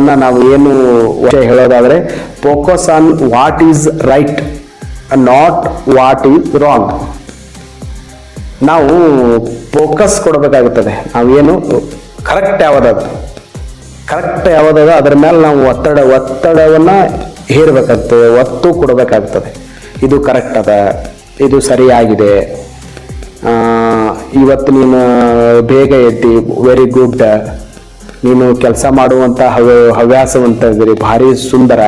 ನಾವು ಏನು ಹೇಳೋದಾದ್ರೆ focus on what is right not what is wrong ನಾವು ಫೋಕಸ್ ಕೊಡಬೇಕಾಗುತ್ತದೆ. ನಾವೇನು ಕರೆಕ್ಟ್ ಯಾವುದದು? ಕರೆಕ್ಟ್ ಯಾವುದದ? ಅದರ ಮೇಲೆ ನಾವು ಒತ್ತಡ, ಒತ್ತಡವನ್ನು ಹೇರಬೇಕಾಗ್ತದೆ, ಒತ್ತು ಕೊಡಬೇಕಾಗ್ತದೆ. ಇದು ಕರೆಕ್ಟ್ ಅದ, ಇದು ಸರಿಯಾಗಿದೆ. ಇವತ್ತು ನೀನು ಬೇಗ ಎದ್ದಿ ವೆರಿ ಗುಡ್ ನೀನು ಕೆಲಸ ಮಾಡುವಂಥ ಹವ್ಯ, ಹವ್ಯಾಸವಂತ ಇದ್ದೀರಿ, ಭಾರಿ ಸುಂದರ.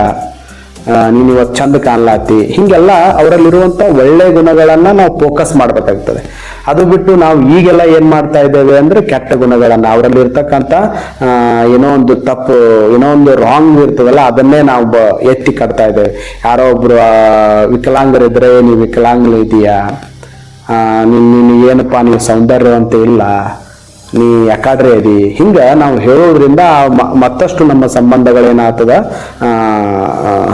ನೀನು ಇವತ್ತು ಚಂದ ಕಾಣ್ಲಾತಿ. ಹೀಗೆಲ್ಲ ಅವರಲ್ಲಿರುವಂಥ ಒಳ್ಳೆ ಗುಣಗಳನ್ನು ನಾವು ಫೋಕಸ್ ಮಾಡಬೇಕಾಗ್ತದೆ. ಅದು ಬಿಟ್ಟು ನಾವು ಈಗೆಲ್ಲ ಏನು ಮಾಡ್ತಾ ಇದ್ದೇವೆ ಅಂದರೆ ಕೆಟ್ಟ ಗುಣಗಳನ್ನು. ಅವರಲ್ಲಿರ್ತಕ್ಕಂಥ ಏನೋ ಒಂದು ತಪ್ಪು, ಏನೋ ಒಂದು ರಾಂಗ್ ಇರ್ತದಲ್ಲ, ಅದನ್ನೇ ನಾವು ಬ- ಎತ್ತಿ ಕಟ್ತಾ ಇದ್ದೇವೆ. ಯಾರೋ ಒಬ್ರು ವಿಕಲಾಂಗರಿದ್ರೆ, ನೀವು ವಿಕಲಾಂಗ ಇದೆಯಾ? ನೀನು ನೀನ್, ನೀನು ಏನಪ್ಪ, ನೀವು ಸೌಂದರ್ಯವಂತ ಇಲ್ಲ? ನೀ ಯಾಕಾಡ್ರೆ ಅದಿ? ಹಿಂಗ ನಾವು ಹೇಳೋದ್ರಿಂದ ಮತ್ತಷ್ಟು ನಮ್ಮ ಸಂಬಂಧಗಳೇನಾಗ್ತದ?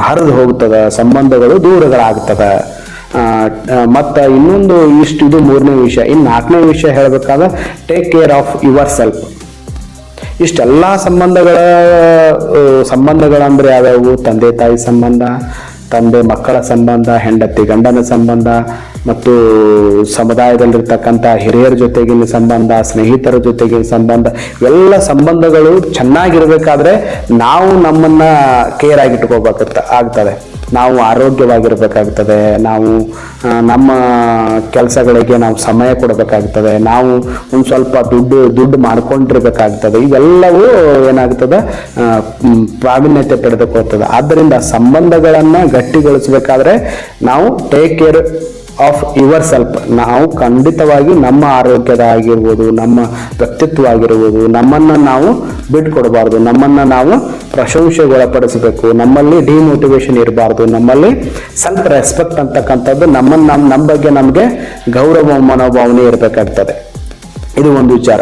ಹರಿದು ಹೋಗ್ತದ, ಸಂಬಂಧಗಳು ದೂರಗಳಾಗ್ತದ. ಮತ್ತ ಇನ್ನೊಂದು ಇಷ್ಟು ಇದು ಮೂರನೇ ವಿಷಯ. ಇನ್ನು ನಾಲ್ಕನೇ ವಿಷಯ ಹೇಳಬೇಕಾದ take care of yourself ಇಷ್ಟೆಲ್ಲ ಸಂಬಂಧಗಳ ಸಂಬಂಧಗಳಂದ್ರೆ ಯಾವ್ಯಾವು? ತಂದೆ, ತಾಯಿ ಸಂಬಂಧ, ತಂದೆ, ಮಕ್ಕಳ ಸಂಬಂಧ, ಹೆಂಡತಿ, ಗಂಡನ ಸಂಬಂಧ ಮತ್ತು ಸಮುದಾಯದಲ್ಲಿರ್ತಕ್ಕಂಥ ಹಿರಿಯರ ಜೊತೆಗಿನ ಸಂಬಂಧ, ಸ್ನೇಹಿತರ ಜೊತೆಗಿನ ಸಂಬಂಧ, ಎಲ್ಲ ಸಂಬಂಧಗಳು ಚೆನ್ನಾಗಿರಬೇಕಾದ್ರೆ ನಾವು ನಮ್ಮನ್ನ ಕೇರ್ ಆಗಿಟ್ಕೋಬೇಕತ್ತ ಆಗ್ತದೆ. ನಾವು ಆರೋಗ್ಯವಾಗಿರಬೇಕಾಗ್ತದೆ, ನಾವು ನಮ್ಮ ಕೆಲಸಗಳಿಗೆ ನಾವು ಸಮಯ ಕೊಡಬೇಕಾಗ್ತದೆ, ನಾವು ಒಂದು ಸ್ವಲ್ಪ ದುಡ್ಡು ದುಡ್ಡು ಮಾಡ್ಕೊಂಡಿರ್ಬೇಕಾಗ್ತದೆ. ಇವೆಲ್ಲವೂ ಏನಾಗ್ತದೆ ಪ್ರಾವೀಣ್ಯತೆ ಪಡೆದುಕೊಳ್ತದೆ. ಆದ್ದರಿಂದ ಸಂಬಂಧಗಳನ್ನು ಗಟ್ಟಿಗೊಳಿಸಬೇಕಾದ್ರೆ ನಾವು take care of yourself ನಾವು ಖಂಡಿತವಾಗಿ ನಮ್ಮ ಆರೋಗ್ಯದ ಆಗಿರ್ಬೋದು ನಮ್ಮ ವ್ಯಕ್ತಿತ್ವ ಆಗಿರ್ಬೋದು ನಮ್ಮನ್ನು ನಾವು ಬಿಟ್ಕೊಡಬಾರ್ದು, ನಮ್ಮನ್ನು ನಾವು ಪ್ರಶಂಸೆಗೊಳಪಡಿಸಬೇಕು, ನಮ್ಮಲ್ಲಿ ಡಿಮೋಟಿವೇಶನ್ ಇರಬಾರ್ದು, ನಮ್ಮಲ್ಲಿ ಸೆಲ್ಫ್ ರೆಸ್ಪೆಕ್ಟ್ ಅಂತಕ್ಕಂಥದ್ದು ನಮ್ಮನ್ನು ನಮ್ಮ ನಮ್ಮ ಬಗ್ಗೆ ನಮಗೆ ಗೌರವ, ಮನೋಭಾವನೆ ಇರಬೇಕಾಗ್ತದೆ. ಇದು ಒಂದು ವಿಚಾರ.